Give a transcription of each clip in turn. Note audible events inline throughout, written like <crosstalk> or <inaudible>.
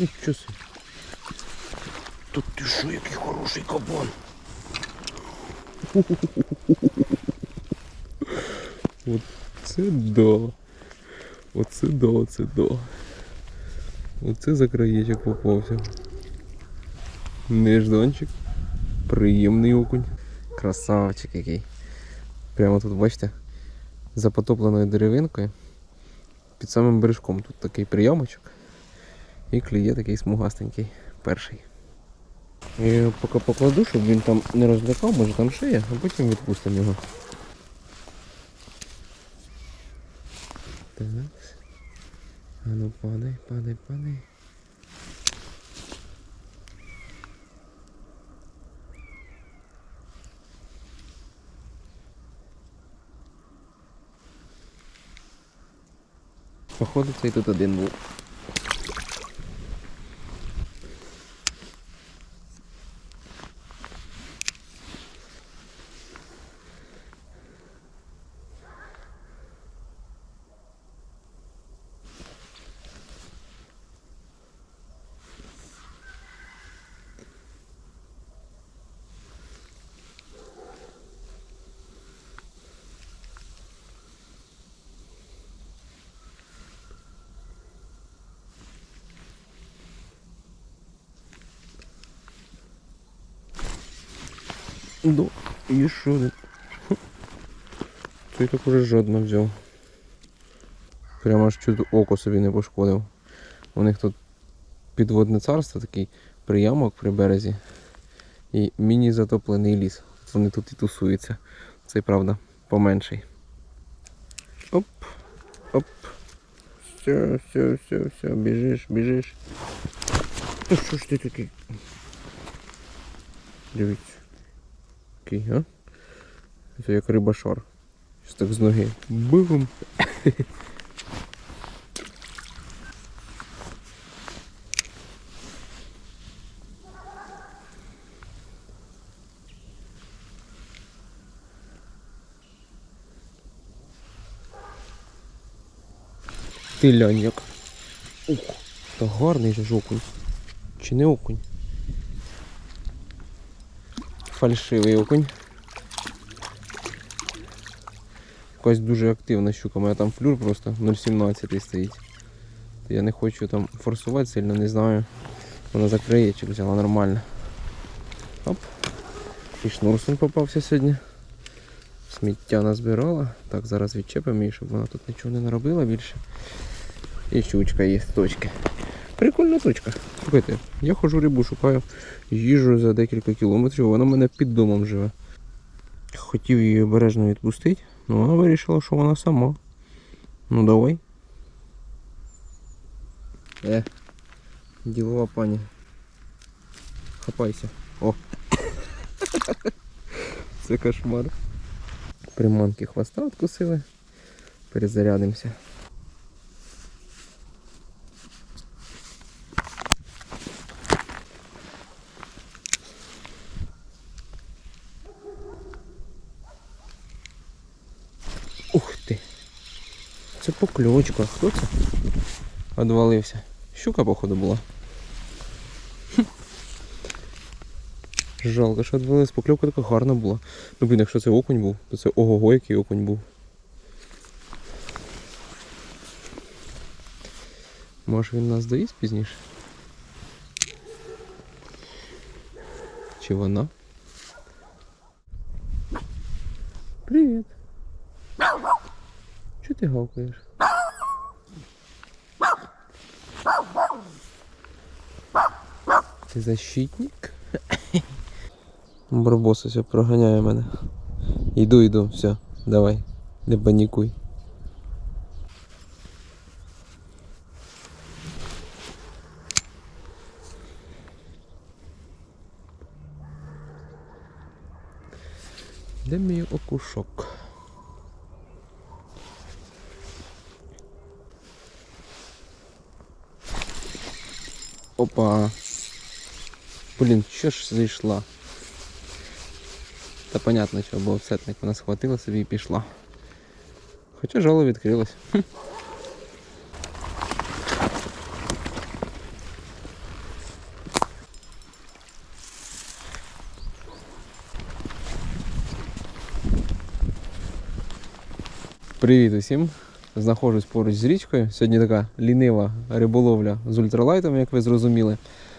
Нічого собі. Тут ти що, який хороший кабан. Оце да. Оце да, оце да. Оце за краєчок попався. Нежданчик. Приємний окунь. Красавчик який. Прямо тут, бачите, за потопленою деревинкою. Під самим бережком тут такий прийомочок. І клює такий смугастенький перший. Я його поки покладу, щоб він там не розлякав, може там ще є, а потім відпустимо його. Так. А ну падай, падай, падай. Походу цей тут один був. Да, що один. Цей так уже жодно взяв. Прямо аж чуть око собі не пошкодив. У них тут підводне царство, такий приямок при березі. І міні-затоплений ліс. Вони тут і тусуються. Це правда поменший. Оп, оп. Все, все, все, все, біжиш, біжиш. Та що ж ти такий? Дивіться. Такий, а? Це як рибашар. Щось так з ноги. Бум. Ти лянь. Ух, та гарний же ж окунь. Чи не окунь? Фальшивий окунь. Якась дуже активна щука, у мене там флюр просто 0,17 стоїть. Я не хочу там форсувати сильно, не знаю. Вона закриє чи взяла нормально. Оп. І шнурсун попався сьогодні. Сміття назбирала. Так, зараз відчепимо її, щоб вона тут нічого не наробила більше. І щучка є з точки. Прикольна точка. Слухайте, я ходжу рибу, шукаю, їжджу за декілька кілометрів, вона в мене під домом живе. Хотів її обережно відпустити, але вона вирішила, що вона сама. Ну давай. Е, ділова пані. Хапайся. О. Це кошмар. Приманки хвоста откусили. Перезарядимося. Ух ти. Це покльовочка. Хто це? Одвалився. Щука, походу, була. Жалко, що одвалилась. Покльовка така гарна була. Ну, блін, якщо це окунь був, то це ого-го, який окунь був. Може він нас доїсть пізніше? Чи вона? Привіт. Чого ти гавкаєш? Ти защитник? Барбос все проганяє мене. Йду, йду, все, давай, не панікуй. Де мій окушок? Опа. Блін, що ж зайшла? Та понятно, що було все вона схватила собі і пішла. Хоча жало відкрилось. Привіт усім! Знаходжусь поруч з річкою. Сьогодні така лінива риболовля з ультралайтом, як ви зрозуміли.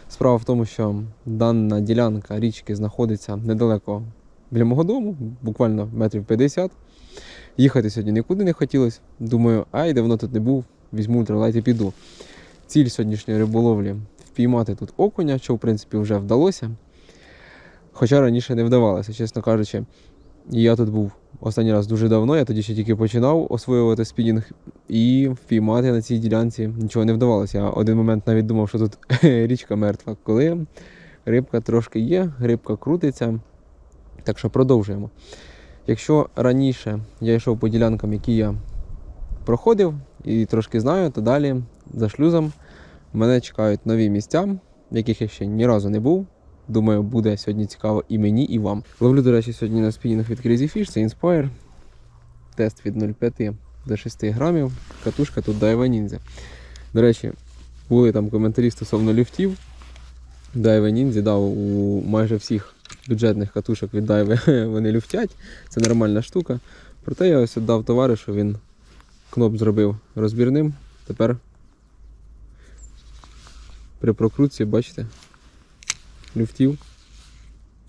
Справа в тому, що дана ділянка річки знаходиться недалеко біля мого дому, буквально метрів 50. Їхати сьогодні нікуди не хотілося. Думаю, ай, давно тут не був, візьму ультралайт і піду. Ціль сьогоднішньої риболовлі впіймати тут окуня, що в принципі вже вдалося. Хоча раніше не вдавалося, чесно кажучи. Я тут був останній раз дуже давно, я тоді ще тільки починав освоювати спінінг і впіймати на цій ділянці нічого не вдавалося. Я один момент навіть думав, що тут <laughs> річка мертва. Коли рибка трошки є, рибка крутиться. Так що продовжуємо. Якщо раніше я йшов по ділянкам, які я проходив і трошки знаю, то далі за шлюзом мене чекають нові місця, в яких я ще ні разу не був. Думаю, буде сьогодні цікаво і мені, і вам. Ловлю, до речі, сьогодні на спінінг від Crazy Fish, це Inspire. Тест від 0,5 до 6 грамів. Катушка тут Daiwa Ninja. До речі, були там коментарі стосовно люфтів. Daiwa Ninja дав у майже всіх бюджетних катушок від Daiwa <laughs> вони люфтять. Це нормальна штука. Проте я ось дав товаришу, він кноп зробив розбірним. Тепер при прокрутці, бачите, люфтів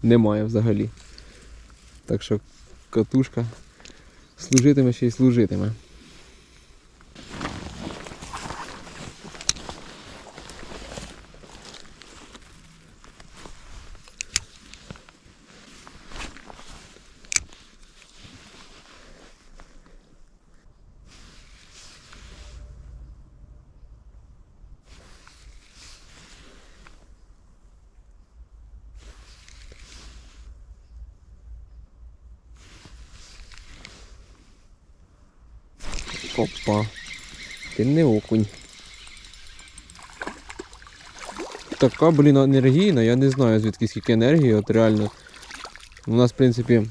немає взагалі. Так що катушка служитиме ще й служитиме. Опа. Ти не окунь. Така, блін, енергійна, я не знаю звідки скільки енергії, от реально. У нас, в принципі,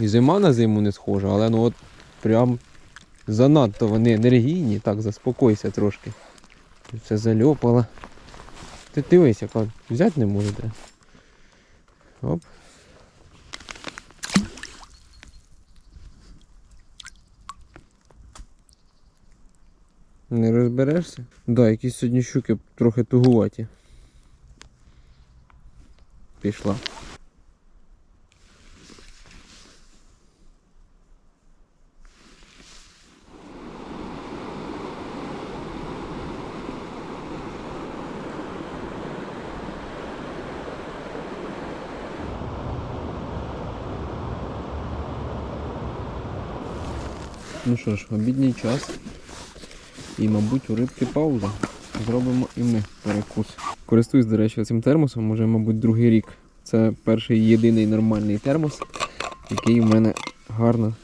і зима на зиму не схожа, але ну от прям занадто вони енергійні. Так, заспокойся трошки. Все зальопало. Ти дивись, яка взяти не можете. Оп. Не розберешся? Да, якісь сьогодні щуки трохи тугуваті. Пішла. Ну що ж, обідній час. І, мабуть, у рибки пауза. Зробимо і ми перекус. Користуюсь, до речі, цим термосом, уже, мабуть, другий рік. Це перший єдиний нормальний термос, який у мене гарно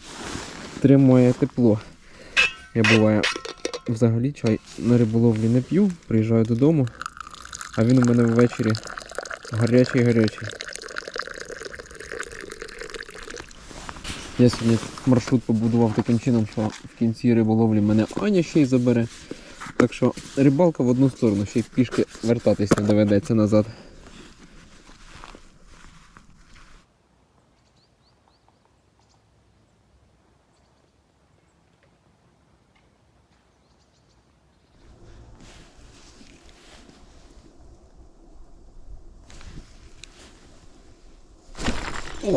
тримає тепло. Я буває взагалі чай на риболовлі не п'ю, приїжджаю додому, а він у мене ввечері гарячий-гарячий. Я сьогодні маршрут побудував таким чином, що в кінці риболовлі мене Аня ще й забере. Так що рибалка в одну сторону, ще й пішки вертатись не доведеться назад.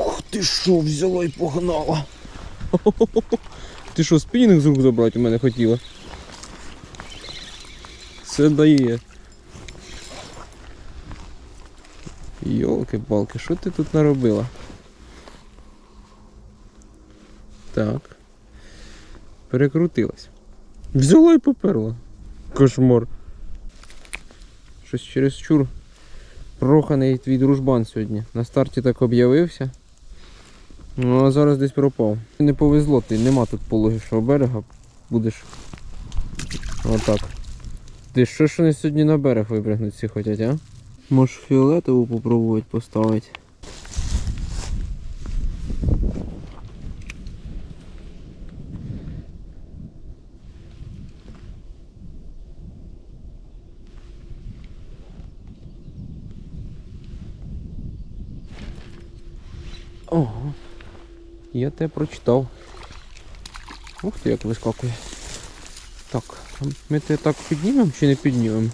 Ух ти що, взяла і погнала. <laughs> Ти що, спінінг з рук забрати у мене хотіла? Це дає. Йолки-палки, що ти тут наробила? Так. Перекрутилась. Взяла і поперла. Кошмар. Щось через чур. Проханий твій дружбан сьогодні. На старті так об'явився. Ну а зараз десь пропав. Не повезло, ти нема тут пологішого берега. Будеш. Отак. Ти що ж вони сьогодні на берег випрягнуть всі хочуть, а? Може фіолетову попробувати поставити. Ого. Я те прочитав. Ух ти, як вискакує. Так, ми те так піднімемо чи не піднімемо?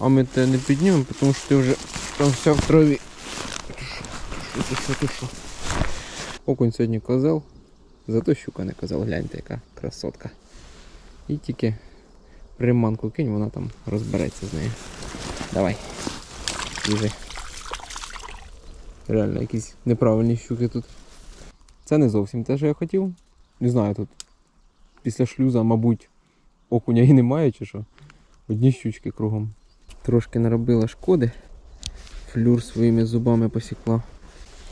А ми те не піднімемо, тому що ти вже там вся в траві. Що що ти, що? Окунь сьогодні козел, зато щука не козел, гляньте, яка красотка. І тільки приманку кинь, вона там розбереться з нею. Давай. Біжи. Реально якісь неправильні щуки тут. Це не зовсім те, що я хотів. Не знаю, тут після шлюза, мабуть, окуня і немає чи що. Одні щучки кругом. Трошки наробила шкоди. Флюр своїми зубами посікла.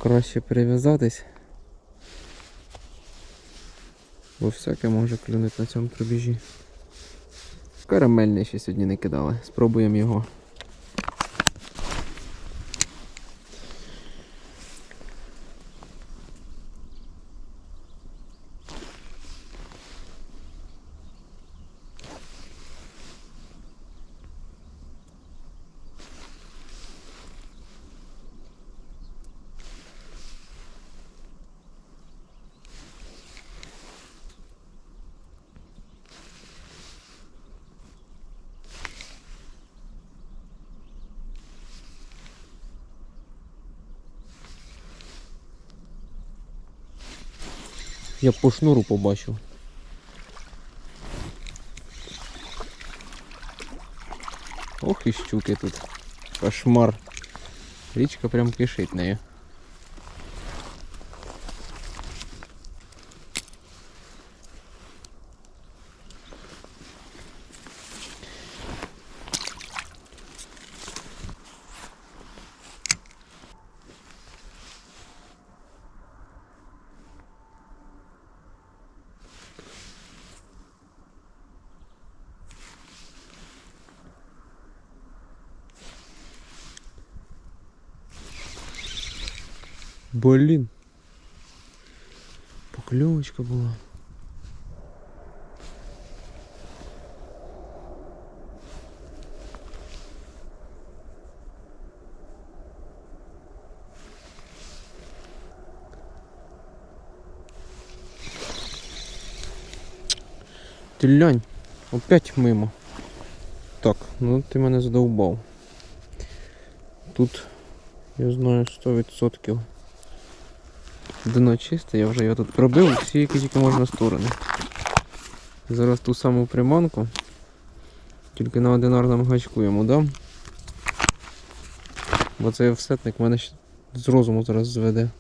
Краще перев'язатись. Бо всяке може клюнути на цьому пробіжі. Карамельний ще сьогодні не кидали. Спробуємо його. Я по шнуру побачив. Ох і щуки тут. Кошмар. Річка прям кишить нею. Блін. Покльовочка була. Ти лянь, опять мимо. Так, ну ти мене задовбав. Тут, я знаю, 100%. Дно чисте, я вже його тут пробив всі які тільки можна сторони. Зараз ту саму приманку, тільки на одинарному гачку йому дам. Бо цей офсетник мене з розуму зараз зведе.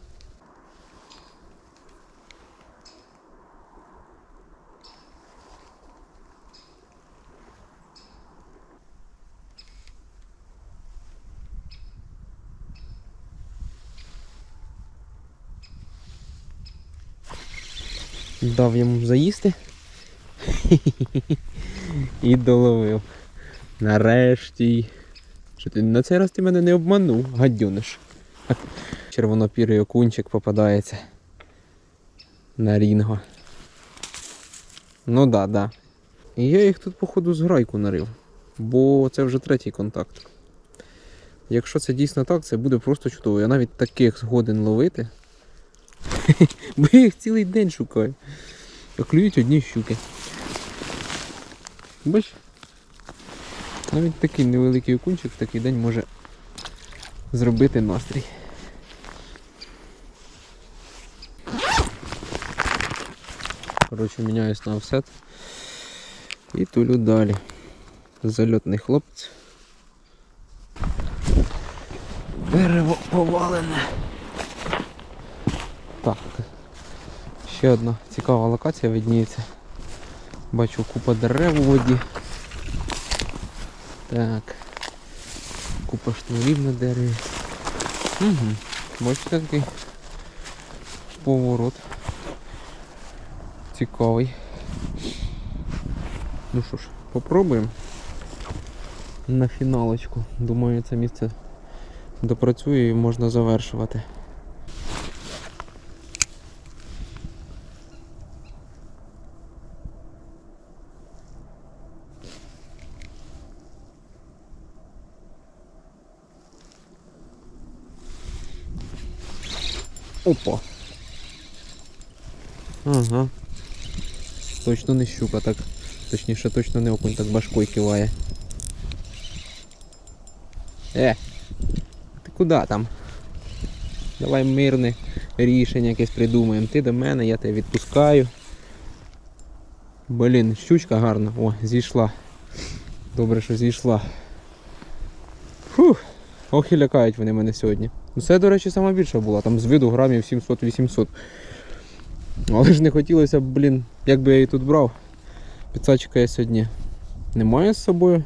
Дав йому заїсти. <laughs> І доловив. Нарешті. Що ти на цей раз ти мене не обманув, гадюниш. Червонопірий окунчик попадається. На рінго. Ну да, да. І я їх тут, походу, з грайку нарив. Бо це вже третій контакт. Якщо це дійсно так, це буде просто чудово. Я навіть таких згоден ловити. <laughs> Бо я їх цілий день шукаю. А клюють одні щуки. Бач? Навіть такий невеликий окунчик в такий день може зробити настрій. Коротше, міняюсь на офсет і тулю далі. Зальотний хлопець. Дерево повалене. Так. Ще одна цікава локація видніється. Бачу купа дерев у воді. Так. Купа шнурів на дереві. Угу. Бачите такий поворот. Цікавий. Ну що ж, попробуємо на фіналочку. Думаю, це місце допрацює і можна завершувати. Опа. Ага. Точно не щука, так. Точніше, точно не окунь, так башкою киває. Е! Ти куди там? Давай мирне рішення якесь придумаємо. Ти до мене, я тебе відпускаю. Блін, щучка гарна. О, зійшла. Добре, що зійшла. Фух. Ох і лякають вони мене сьогодні. Ну це, до речі, сама більша була, там з виду грамів 700-800. Але ж не хотілося б, блін, як би я її тут брав. Підсачка я сьогодні не маю з собою.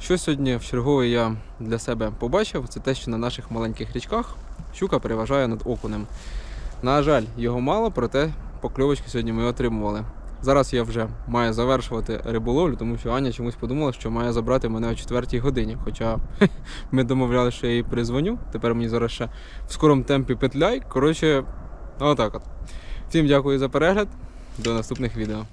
Що сьогодні в чергове я для себе побачив, це те, що на наших маленьких річках щука переважає над окунем. На жаль, його мало, проте покльовочки сьогодні ми отримували. Зараз я вже маю завершувати риболовлю, тому що Аня чомусь подумала, що має забрати мене о 4 годині. Хоча <laughs> ми домовлялися, що я їй призвоню. Тепер мені зараз ще в скорому темпі петляй. Коротше, отак от. Всім дякую за перегляд. До наступних відео.